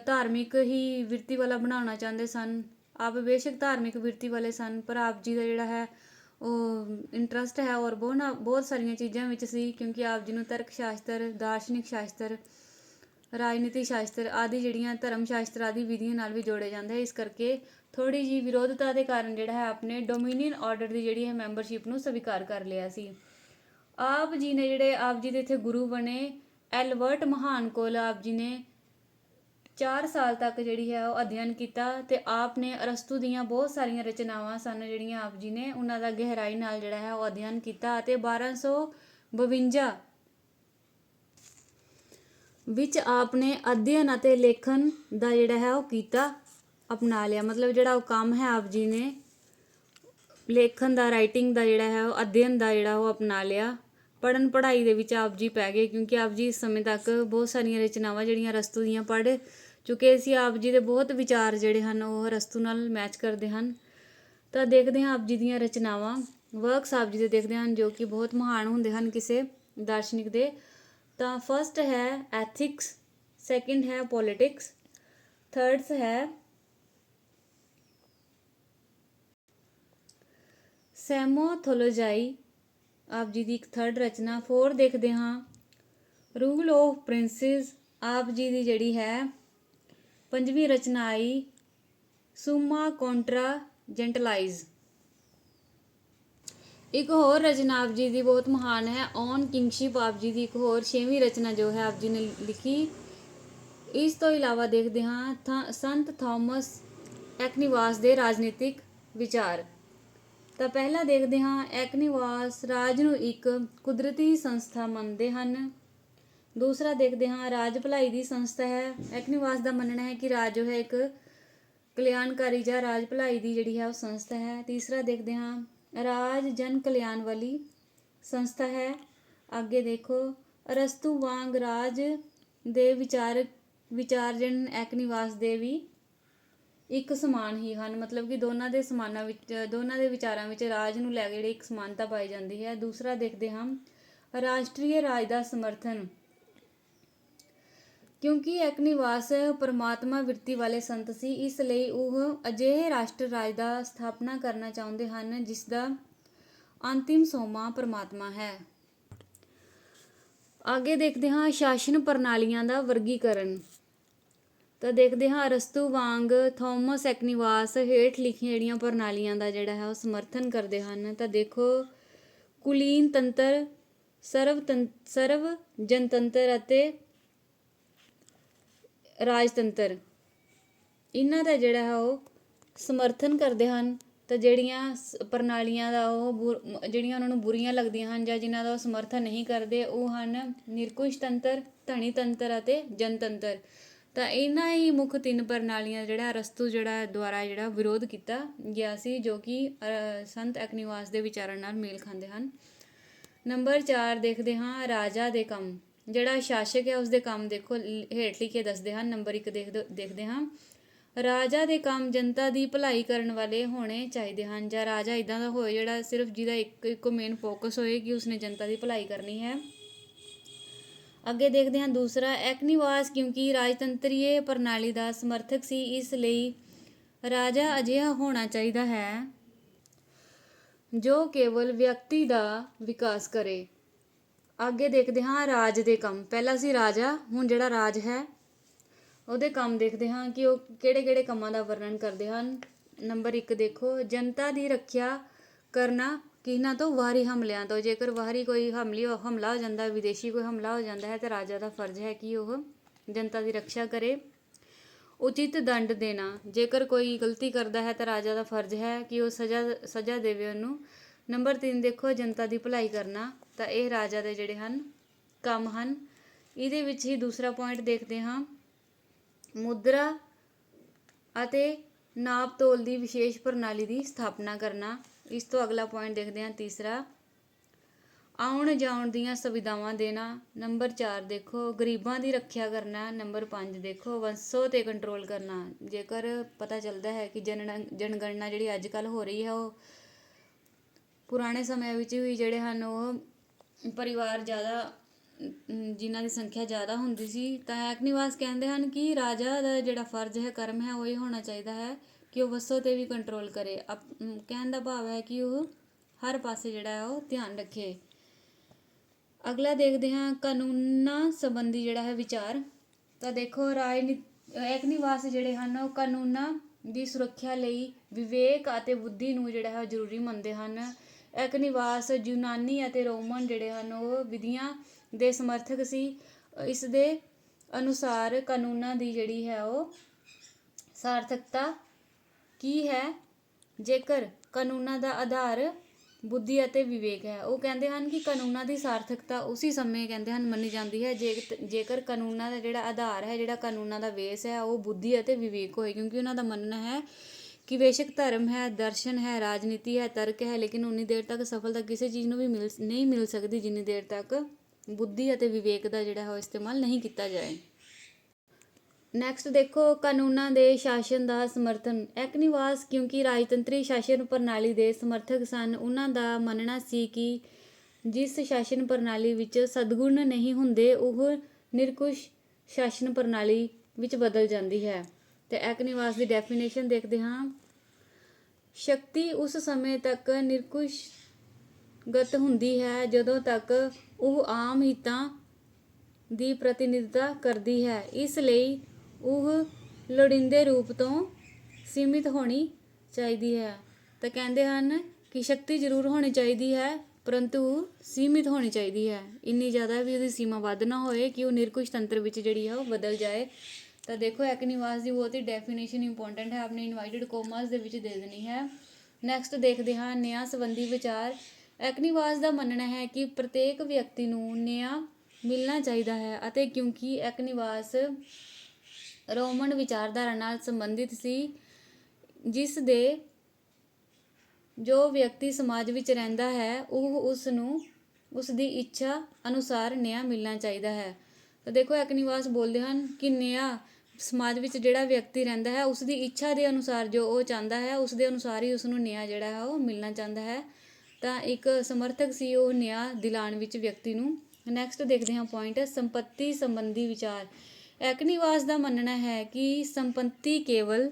ਧਾਰਮਿਕ ਹੀ ਵਿਰਤੀ ਵਾਲਾ ਬਣਾਉਣਾ ਚਾਹੁੰਦੇ ਸਨ। ਆਪ ਬੇਸ਼ੱਕ ਧਾਰਮਿਕ ਵਿਰਤੀ ਵਾਲੇ ਸਨ, ਪਰ ਆਪ ਜੀ ਦਾ ਜਿਹੜਾ ਹੈ, ਉਹ ਇੰਟਰਸਟ ਹੈ ਔਰ ਬਹੁਤ ਬਹੁਤ ਸਾਰੀਆਂ ਚੀਜ਼ਾਂ ਵਿੱਚ ਸੀ। ਕਿਉਂਕਿ ਆਪ ਜੀ ਨੂੰ ਤਰਕ ਸ਼ਾਸਤਰ ਦਾਰਸ਼ਨਿਕ ਸ਼ਾਸਤਰ ਰਾਜਨੀਤੀ ਸ਼ਾਸਤਰ ਆਦਿ ਜਿਹੜੀਆਂ ਧਰਮ ਸ਼ਾਸਤਰ ਆਦਿ ਵਿਧੀਆਂ ਨਾਲ ਵੀ ਜੋੜਿਆ ਜਾਂਦਾ ਹੈ। ਇਸ ਕਰਕੇ ਥੋੜੀ ਜੀ ਵਿਰੋਧਤਾ ਦੇ ਕਾਰਨ ਜਿਹੜਾ ਹੈ ਆਪਣੇ ਡੋਮੀਨੀਅਨ ਆਰਡਰ ਦੀ ਜਿਹੜੀ ਹੈ ਮੈਂਬਰਸ਼ਿਪ ਨੂੰ ਸਵੀਕਾਰ ਕਰ ਲਿਆ ਸੀ। ਆਪ ਜੀ ਨੇ ਜਿਹੜੇ ਆਪ ਜੀ ਦੇ ਇੱਥੇ ਗੁਰੂ ਬਣੇ, ਐਲਬਰਟ ਮਹਾਨ ਕੋਲ ਆਪ ਜੀ ਨੇ 4 ਸਾਲ ਤੱਕ ਜਿਹੜੀ ਹੈ ਉਹ ਅਧਿਐਨ ਕੀਤਾ ਤੇ ਆਪ ਨੇ ਅਰਸਤੂ ਦੀਆਂ ਬਹੁਤ ਸਾਰੀਆਂ ਰਚਨਾਵਾਂ ਸਨ ਜਿਹੜੀਆਂ ਆਪ ਜੀ ਨੇ ਉਹਨਾਂ ਦਾ ਗਹਿਰਾਈ ਨਾਲ ਜਿਹੜਾ ਹੈ ਉਹ ਅਧਿਐਨ ਕੀਤਾ ਅਤੇ 1252 ਵਿੱਚ ਆਪ ਨੇ ਅਧਿਐਨ ਅਤੇ ਲੇਖਨ ਦਾ ਜਿਹੜਾ ਹੈ ਉਹ ਕੀਤਾ, ਅਪਣਾ ਲਿਆ। ਮਤਲਬ ਜਿਹੜਾ ਉਹ ਕੰਮ ਹੈ ਆਪ ਜੀ ਨੇ, ਲੇਖਨ ਦਾ ਰਾਈਟਿੰਗ ਦਾ ਜਿਹੜਾ ਹੈ ਉਹ, ਅਧਿਐਨ ਦਾ ਜਿਹੜਾ ਉਹ ਅਪਣਾ ਲਿਆ। ਪੜਨ ਪੜ੍ਹਾਈ ਦੇ ਵਿੱਚ ਆਪ ਜੀ ਪੈ ਗਏ, ਕਿਉਂਕਿ ਆਪ ਜੀ ਇਸ ਸਮੇਂ ਤੱਕ ਬਹੁਤ ਸਾਰੀਆਂ ਰਚਨਾਵਾਂ ਜਿਹੜੀਆਂ ਰਸਤੂ ਦੀਆਂ ਪੜ੍ਹ ਚੁੱਕੇ ਸੀ। ਆਪ ਜੀ ਦੇ ਬਹੁਤ ਵਿਚਾਰ ਜਿਹੜੇ ਹਨ, ਉਹ ਰਸਤੂ ਨਾਲ ਮੈਚ ਕਰਦੇ ਹਨ। ਤਾਂ ਦੇਖਦੇ ਹਾਂ ਆਪ ਜੀ ਦੀਆਂ ਰਚਨਾਵਾਂ। ਵਰਕਸ ਆਪ ਜੀ ਦੇ ਦੇਖਦੇ ਹਨ, ਜੋ ਕਿ ਬਹੁਤ ਮਹਾਨ ਹੁੰਦੇ ਹਨ ਕਿਸੇ ਦਾਰਸ਼ਨਿਕ ਦੇ। ਤਾਂ ਫਰਸਟ ਹੈ ਐਥਿਕਸ ਸੈਕਿੰਡ ਹੈ ਪੋਲਿਟਿਕਸ ਥਰਡਸ ਹੈ ਸੈਮੋਥੋਲੋਜਾਈ। ਆਪ ਜੀ ਦੀ ਇੱਕ ਥਰਡ ਰਚਨਾ ਫੋਰ ਦੇਖਦੇ ਹਾਂ। ਰੂਲ ਆਫ ਪ੍ਰਿੰਸਸ, ਆਪ ਜੀ ਦੀ ਜਿਹੜੀ ਹੈ, ਪੰਜਵੀਂ ਰਚਨਾ ਆਈ, ਸੁਮਾ ਕੰਟਰਾ ਜੈਂਟਲਾਈਜ਼। ਇੱਕ ਹੋਰ ਰਚਨਾ ਆਪ ਜੀ ਦੀ ਬਹੁਤ ਮਹਾਨ ਹੈ, ਔਨ ਕਿੰਗਸ਼ਿਪ ਆਪ ਜੀ ਦੀ ਇੱਕ ਹੋਰ ਛੇਵੀਂ ਰਚਨਾ ਜੋ ਹੈ ਆਪ ਜੀ ਨੇ ਲਿਖੀ। ਇਸ ਤੋਂ ਇਲਾਵਾ ਦੇਖਦੇ ਹਾਂ ਥਾ- ਸੰਤ ਥਾਮਸ ਐਕਨੀਵਾਸ ਦੇ ਰਾਜਨੀਤਿਕ ਵਿਚਾਰ। ਤਾਂ ਪਹਿਲਾਂ ਦੇਖਦੇ ਹਾਂ ਐਕਨੀਵਾਸ ਰਾਜ ਨੂੰ ਇੱਕ ਕੁਦਰਤੀ ਸੰਸਥਾ ਮੰਨਦੇ ਹਨ। ਦੂਸਰਾ ਦੇਖਦੇ ਹਾਂ ਰਾਜ ਭਲਾਈ ਦੀ ਸੰਸਥਾ ਹੈ। ਐਕਨੀਵਾਸ ਦਾ ਮੰਨਣਾ ਹੈ ਕਿ ਰਾਜ ਜੋ ਹੈ ਇੱਕ ਕਲਿਆਣਕਾਰੀ ਜਾਂ ਰਾਜ ਭਲਾਈ ਦੀ ਜਿਹੜੀ ਹੈ ਉਹ ਸੰਸਥਾ ਹੈ। ਤੀਸਰਾ ਦੇਖਦੇ ਹਾਂ ਰਾਜ ਜਨ ਕਲਿਆਣ ਵਾਲੀ ਸੰਸਥਾ ਹੈ। ਅੱਗੇ ਦੇਖੋ, ਅਰਸਤੂ ਵਾਂਗ ਰਾਜ ਦੇ ਵਿਚਾਰ, ਵਿਚਾਰਜਨ ਐਕਨੀਵਾਸ ਦੇ ਵੀ ਇੱਕ ਸਮਾਨ ਹੀ ਹਨ। ਮਤਲਬ ਕਿ ਦੋਨਾਂ ਦੇ ਸਮਾਨਾਂ ਵਿੱਚ, ਦੋਨਾਂ ਦੇ ਵਿਚਾਰਾਂ ਵਿੱਚ ਰਾਜ ਨੂੰ ਲੈ ਕੇ ਜਿਹੜੀ ਇੱਕ ਸਮਾਨਤਾ ਪਾਈ ਜਾਂਦੀ ਹੈ। ਦੂਸਰਾ ਦੇਖਦੇ ਹਾਂ, ਰਾਸ਼ਟਰੀ ਰਾਜ ਦਾ ਸਮਰਥਨ। ਕਿਉਂਕਿ ਐਕਨੀਵਾਸ ਪਰਮਾਤਮਾ ਵਿਰਤੀ ਵਾਲੇ ਸੰਤ ਸੀ, ਇਸ ਲਈ ਉਹ ਅਜਿਹੇ ਰਾਸ਼ਟਰ ਰਾਜ ਦਾ ਸਥਾਪਨਾ ਕਰਨਾ ਚਾਹੁੰਦੇ ਹਨ, ਜਿਸ ਦਾ ਅੰਤਿਮ ਸੋਮਾ ਪਰਮਾਤਮਾ ਹੈ। ਅੱਗੇ ਦੇਖਦੇ ਹਾਂ ਸ਼ਾਸਨ ਪ੍ਰਣਾਲੀਆਂ ਦਾ ਵਰਗੀਕਰਨ। ਤਾਂ ਦੇਖਦੇ ਹਾਂ ਅਰਸਤੂ ਵਾਂਗ ਥੋਮਸ ਐਕਨੀਵਾਸ ਹੇਠ ਲਿਖੀਆਂ ਜਿਹੜੀਆਂ ਪ੍ਰਣਾਲੀਆਂ ਦਾ ਜਿਹੜਾ ਹੈ ਉਹ ਸਮਰਥਨ ਕਰਦੇ ਹਨ। ਤਾਂ ਦੇਖੋ, ਕੁਲੀਨ ਤੰਤਰ, ਸਰਵ ਸਰਵ ਜਨਤੰਤਰ ਅਤੇ ਰਾਜਤੰਤਰ। ਇਹਨਾਂ ਦਾ ਜਿਹੜਾ ਹੈ ਉਹ ਸਮਰਥਨ ਕਰਦੇ ਹਨ ਤਾਂ ਜਿਹੜੀਆਂ ਸ- ਪ੍ਰਣਾਲੀਆਂ ਦਾ ਉਹ ਬੁ- ਜਿਹੜੀਆਂ ਉਹਨਾਂ ਨੂੰ ਬੁਰੀਆਂ ਲੱਗਦੀਆਂ ਹਨ ਜਾਂ ਜਿਨ੍ਹਾਂ ਦਾ ਉਹ ਸਮਰਥਨ ਨਹੀਂ ਕਰਦੇ, ਉਹ ਹਨ ਨਿਰਕੁਸ਼ ਤੰਤਰ ਧਨੀ ਤੰਤਰ ਅਤੇ ਜਨਤੰਤਰ। ਤਾਂ ਇਹਨਾਂ ਹੀ ਮੁੱਖ ਤਿੰਨ ਪ੍ਰਣਾਲੀਆਂ ਜਿਹੜਾ ਰਸਤੂ ਜਿਹੜਾ ਦੁਆਰਾ ਜਿਹੜਾ ਵਿਰੋਧ ਕੀਤਾ ਗਿਆ ਸੀ, ਜੋ ਕਿ ਸੰਤ ਐਕਨੀਵਾਸ ਦੇ ਵਿਚਾਰਾਂ ਨਾਲ ਮੇਲ ਖਾਂਦੇ ਹਨ। ਨੰਬਰ 4 ਦੇਖਦੇ ਹਾਂ, ਰਾਜਾ ਦੇ ਕੰਮ। ਜਿਹੜਾ ਸ਼ਾਸਕ ਹੈ ਉਸ ਦੇ ਕੰਮ ਦੇਖੋ, ਲ- ਹੇਠ ਲਿਖੇ ਦੱਸਦੇ ਹਨ, ਨੰਬਰ 1 ਦੇਖਦੇ ਹਾਂ। ਰਾਜਾ ਦੇ ਕੰਮ ਜਨਤਾ ਦੀ ਭਲਾਈ ਕਰਨ ਵਾਲੇ ਹੋਣੇ ਚਾਹੀਦੇ ਹਨ, ਜਾਂ ਰਾਜਾ ਇਦਾਂ ਦਾ ਹੋਏ ਜਿਹੜਾ ਸਿਰਫ ਜਿਹਦਾ ਇੱਕ, ਇੱਕੋ ਮੇਨ ਫੋਕਸ ਹੋਏ ਕਿ ਉਸਨੇ ਜਨਤਾ ਦੀ ਭਲਾਈ ਕਰਨੀ ਹੈ। ਅੱਗੇ ਦੇਖਦੇ ਹਾਂ ਦੂਸਰਾ ਐਕਨੀਵਾਸ ਕਿਉਂਕਿ ਰਾਜਤੰਤਰੀਏ ਪ੍ਰਣਾਲੀ ਦਾ ਸਮਰਥਕ ਸੀ, ਇਸ ਲਈ ਰਾਜਾ ਅਜਿਹਾ ਹੋਣਾ ਚਾਹੀਦਾ ਹੈ, ਜੋ ਕੇਵਲ ਵਿਅਕਤੀ ਦਾ ਵਿਕਾਸ ਕਰੇ। ਅੱਗੇ ਦੇਖਦੇ ਹਾਂ ਰਾਜ ਦੇ ਕੰਮ। ਪਹਿਲਾਂ ਸੀ ਰਾਜਾ, ਹੁਣ ਜਿਹੜਾ ਰਾਜ ਹੈ, ਉਹਦੇ ਕੰਮ ਦੇਖਦੇ ਹਾਂ ਕਿ ਉਹ ਕਿਹੜੇ-ਕਿਹੜੇ ਕੰਮਾਂ ਦਾ ਵਰਣਨ ਕਰਦੇ ਹਨ। ਨੰਬਰ 1 ਦੇਖੋ, ਜਨਤਾ ਦੀ ਰੱਖਿਆ ਕਰਨਾ ਕਿਹਨਾਂ ਤੋਂ? ਬਾਹਰੀ ਹਮਲਿਆਂ ਤੋਂ। ਜੇਕਰ ਬਾਹਰੀ ਕੋਈ ਹਮਲੀ ਹਮਲਾ ਹੋ ਜਾਂਦਾ, ਵਿਦੇਸ਼ੀ ਕੋਈ ਹਮਲਾ ਹੋ ਜਾਂਦਾ ਹੈ, ਤਾਂ ਰਾਜਾ ਦਾ ਫਰਜ਼ ਹੈ ਕਿ ਉਹ ਜਨਤਾ ਦੀ ਰੱਖਿਆ ਕਰੇ। ਉਚਿਤ ਦੰਡ ਦੇਣਾ। ਜੇਕਰ ਕੋਈ ਗਲਤੀ ਕਰਦਾ ਹੈ, ਤਾਂ ਰਾਜਾ ਦਾ ਫਰਜ਼ ਹੈ ਕਿ ਉਹ ਸਜ਼ਾ ਸਜ਼ਾ ਦੇਵੇ ਉਹਨੂੰ। ਨੰਬਰ 3 ਦੇਖੋ, ਜਨਤਾ ਦੀ ਭਲਾਈ ਕਰਨਾ। ਤਾਂ ਇਹ ਰਾਜਾ ਦੇ ਜਿਹੜੇ ਹਨ, ਕੰਮ ਹਨ। ਇਹਦੇ ਵਿੱਚ ਹੀ ਦੂਸਰਾ ਪੁਆਇੰਟ ਦੇਖਦੇ ਹਾਂ। ਮੁਦਰਾ ਅਤੇ ਨਾਪ ਤੋਲ ਦੀ ਵਿਸ਼ੇਸ਼ ਪ੍ਰਣਾਲੀ ਦੀ ਸਥਾਪਨਾ ਕਰਨਾ। ਇਸ ਤੋਂ ਅਗਲਾ ਪੁਆਇੰਟ ਦੇਖਦੇ ਹਾਂ, ਤੀਸਰਾ। ਆਉਣ ਜਾਣ ਦੀਆਂ ਸੁਵਿਧਾਵਾਂ ਦੇਣਾ। ਨੰਬਰ 4 ਦੇਖੋ, ਗਰੀਬਾਂ ਦੀ ਰੱਖਿਆ ਕਰਨਾ। ਨੰਬਰ 5 ਦੇਖੋ, ਵੰਸੋ ਤੇ ਕੰਟਰੋਲ ਕਰਨਾ। ਜੇਕਰ ਪਤਾ ਚੱਲਦਾ ਹੈ ਕਿ ਜਨਨ ਜਨਗਣਨਾ ਜਿਹੜੀ ਅੱਜ ਕੱਲ ਹੋ ਰਹੀ ਹੈ, ਉਹ ਪੁਰਾਣੇ ਸਮਿਆਂ ਵਿੱਚ ਵੀ ਜਿਹੜੇ ਹਨ, ਉਹ ਪਰਿਵਾਰ ਜ਼ਿਆਦਾ ਜਿਨ੍ਹਾਂ ਦੀ ਸੰਖਿਆ ਜ਼ਿਆਦਾ ਹੁੰਦੀ ਸੀ, ਤਾਂ ਐਕਨੀਵਾਸ ਕਹਿੰਦੇ ਹਨ ਕਿ ਰਾਜਾ ਦਾ ਜਿਹੜਾ ਫਰਜ਼ ਹੈ, ਕਰਮ ਹੈ, ਉਹ ਇਹ ਹੋਣਾ ਚਾਹੀਦਾ ਹੈ ਕਿ ਉਹ ਵਸੋਂ ਤੇ ਵੀ ਕੰਟਰੋਲ ਕਰੇ। ਅਪ- ਕਹਿਣ ਦਾ ਭਾਵ ਹੈ ਕਿ ਉਹ ਹਰ ਪਾਸੇ ਜਿਹੜਾ ਹੈ, ਉਹ ਧਿਆਨ ਰੱਖੇ। ਅਗਲਾ ਦੇਖਦੇ ਹਾਂ ਕਾਨੂੰਨਾਂ ਸੰਬੰਧੀ ਜਿਹੜਾ ਹੈ ਵਿਚਾਰ। ਤਾਂ ਦੇਖੋ ਰਾਜਨੀਤੀ ਐਕਨੀਵਾਸ ਜਿਹੜੇ ਹਨ, ਉਹ ਕਾਨੂੰਨਾਂ ਦੀ ਸੁਰੱਖਿਆ ਲਈ ਵਿਵੇਕ ਅਤੇ ਬੁੱਧੀ ਨੂੰ ਜਿਹੜਾ ਹੈ ਜ਼ਰੂਰੀ ਮੰਨਦੇ ਹਨ। ਇੱਕ ਨਿਵਾਸ ਯੂਨਾਨੀ ਅਤੇ ਰੋਮਨ ਜਿਹੜੇ ਹਨ, ਉਹ ਵਿਧੀਆਂ ਦੇ ਸਮਰਥਕ ਸੀ। ਇਸ ਦੇ ਅਨੁਸਾਰ ਕਾਨੂੰਨਾਂ ਦੀ ਜਿਹੜੀ ਹੈ ਉਹ ਸਾਰਥਕਤਾ ਕੀ ਹੈ? ਜੇਕਰ ਕਾਨੂੰਨਾਂ ਦਾ ਆਧਾਰ ਬੁੱਧੀ ਅਤੇ ਵਿਵੇਕ ਹੈ, ਉਹ ਕਹਿੰਦੇ ਹਨ ਕਿ ਕਾਨੂੰਨਾਂ ਦੀ ਸਾਰਥਕਤਾ ਉਸੇ ਸਮੇਂ ਕਹਿੰਦੇ ਹਨ ਮੰਨੀ ਜਾਂਦੀ ਹੈ, ਜੇ ਜੇਕਰ ਕਾਨੂੰਨਾਂ ਦਾ ਜਿਹੜਾ ਆਧਾਰ ਹੈ, ਜਿਹੜਾ ਕਾਨੂੰਨਾਂ ਦਾ ਵੇਸ ਹੈ, ਉਹ ਬੁੱਧੀ ਅਤੇ ਵਿਵੇਕ ਹੋਏ, ਕਿਉਂਕਿ ਉਹਨਾਂ ਦਾ ਮੰਨਣਾ ਹੈ ਕਿ ਬੇਸ਼ੱਕ ਧਰਮ ਹੈ, ਦਰਸ਼ਨ ਹੈ, ਰਾਜਨੀਤੀ ਹੈ, ਤਰਕ ਹੈ, ਲੇਕਿਨ ਉਨੀ ਦੇਰ ਤੱਕ ਸਫਲਤਾ ਕਿਸੇ ਚੀਜ਼ ਨੂੰ ਵੀ ਮਿਲ ਨਹੀਂ ਮਿਲ ਸਕਦੀ ਜਿੰਨੀ ਦੇਰ ਤੱਕ ਬੁੱਧੀ ਅਤੇ ਵਿਵੇਕ ਦਾ ਜਿਹੜਾ ਹੈ ਉਹ ਇਸਤੇਮਾਲ ਨਹੀਂ ਕੀਤਾ ਜਾਏ। ਨੈਕਸਟ ਦੇਖੋ, ਕਾਨੂੰਨਾਂ ਦੇ ਸ਼ਾਸਨ ਦਾ ਸਮਰਥਨ। ਐਕਨਿਵਾਸ ਕਿਉਂਕਿ ਰਾਜਤੰਤਰੀ ਸ਼ਾਸਨ ਪ੍ਰਣਾਲੀ ਦੇ ਸਮਰਥਕ ਸਨ। ਉਹਨਾਂ ਦਾ ਮੰਨਣਾ ਸੀ ਕਿ ਜਿਸ ਸ਼ਾਸਨ ਪ੍ਰਣਾਲੀ ਵਿੱਚ ਸਦਗੁਣ ਨਹੀਂ ਹੁੰਦੇ, ਉਹ ਨਿਰਕੁਸ਼ ਸ਼ਾਸਨ ਪ੍ਰਣਾਲੀ ਵਿੱਚ ਬਦਲ ਜਾਂਦੀ ਹੈ। ਤੇ ਐਕਨਿਵਾਸ ਦੀ ਡੈਫੀਨੇਸ਼ਨ ਦੇਖਦੇ ਹਾਂ। ਸ਼ਕਤੀ ਉਸ ਸਮੇਂ ਤੱਕ ਨਿਰਕੁਸ਼ ਗਤ ਹੁੰਦੀ ਹੈ ਜਦੋਂ ਤੱਕ ਉਹ ਆਮ ਹਿੱਤਾਂ ਦੀ ਪ੍ਰਤੀਨਿਧਤਾ ਕਰਦੀ ਹੈ। ਇਸ ਲਈ ਉਹ ਲੋੜੀਂਦੇ ਰੂਪ ਤੋਂ ਸੀਮਿਤ ਹੋਣੀ ਚਾਹੀਦੀ ਹੈ। ਤਾਂ ਕਹਿੰਦੇ ਹਨ ਕਿ ਸ਼ਕਤੀ ਜ਼ਰੂਰ ਹੋਣੀ ਚਾਹੀਦੀ ਹੈ, ਪਰੰਤੂ ਸੀਮਿਤ ਹੋਣੀ ਚਾਹੀਦੀ ਹੈ। ਇੰਨੀ ਜ਼ਿਆਦਾ ਵੀ ਉਹਦੀ ਸੀਮਾ ਵੱਧ ਨਾ ਹੋਏ ਕਿ ਉਹ ਨਿਰਕੁਸ਼ ਤੰਤਰ ਵਿੱਚ ਜਿਹੜੀ ਹੈ ਉਹ ਬਦਲ ਜਾਏ। ਤਾਂ ਦੇਖੋ, ਐਕਨਿਵਾਸ ਦੀ ਬਹੁਤ ਹੀ ਡੈਫੀਨੇਸ਼ਨ ਇੰਪੋਰਟੈਂਟ ਹੈ। ਆਪਣੇ ਇਨਵਾਈਟਡ ਕੋਮਾਸ ਦੇ ਵਿੱਚ ਦੇ ਦੇਣੀ ਹੈ। ਨੈਕਸਟ ਦੇਖਦੇ ਹਾਂ, ਨਿਆਂ ਸੰਬੰਧੀ ਵਿਚਾਰ। ਐਕਨੀਵਾਸ ਦਾ ਮੰਨਣਾ ਹੈ ਕਿ ਪ੍ਰਤੇਕ ਵਿਅਕਤੀ ਨੂੰ ਨਿਆਂ ਮਿਲਣਾ ਚਾਹੀਦਾ ਹੈ ਅਤੇ ਕਿਉਂਕਿ ਐਕਨੀਵਾਸ ਰੋਮਨ ਵਿਚਾਰਧਾਰਾ ਨਾਲ ਸੰਬੰਧਿਤ ਸੀ, ਜਿਸ ਦੇ ਜੋ ਵਿਅਕਤੀ ਸਮਾਜ ਵਿੱਚ ਰਹਿੰਦਾ ਹੈ, ਉਹ ਉਸ ਨੂੰ ਉਸ ਦੀ ਇੱਛਾ ਅਨੁਸਾਰ ਨਿਆਂ ਮਿਲਣਾ ਚਾਹੀਦਾ ਹੈ। ਤਾਂ ਦੇਖੋ, ਐਕਨੀਵਾਸ ਬੋਲਦੇ ਹਨ ਕਿ ਨਿਆਂ ਸਮਾਜ ਵਿੱਚ ਜਿਹੜਾ ਵਿਅਕਤੀ ਰਹਿੰਦਾ ਹੈ ਉਸ ਦੀ ਇੱਛਾ ਦੇ ਅਨੁਸਾਰ ਜੋ ਉਹ ਚਾਹੁੰਦਾ ਹੈ ਉਸ ਦੇ ਅਨੁਸਾਰ ਹੀ ਉਸ ਨੂੰ ਨਿਆਂ ਜਿਹੜਾ ਹੈ ਉਹ ਮਿਲਣਾ ਚਾਹੁੰਦਾ ਹੈ। ਤਾਂ ਇੱਕ ਸਮਰਥਕ ਸੀ ਉਹ ਨਿਆਂ ਦਿਲਾਉਣ ਵਿੱਚ ਵਿਅਕਤੀ ਨੂੰ। ਨੈਕਸਟ ਦੇਖਦੇ ਹਾਂ ਪੁਆਇੰਟ ਸੰਪਤੀ ਸੰਬੰਧੀ ਵਿਚਾਰ। ਐਕਨੀਵਾਸ ਦਾ ਮੰਨਣਾ ਹੈ ਕਿ ਸੰਪਤੀ ਕੇਵਲ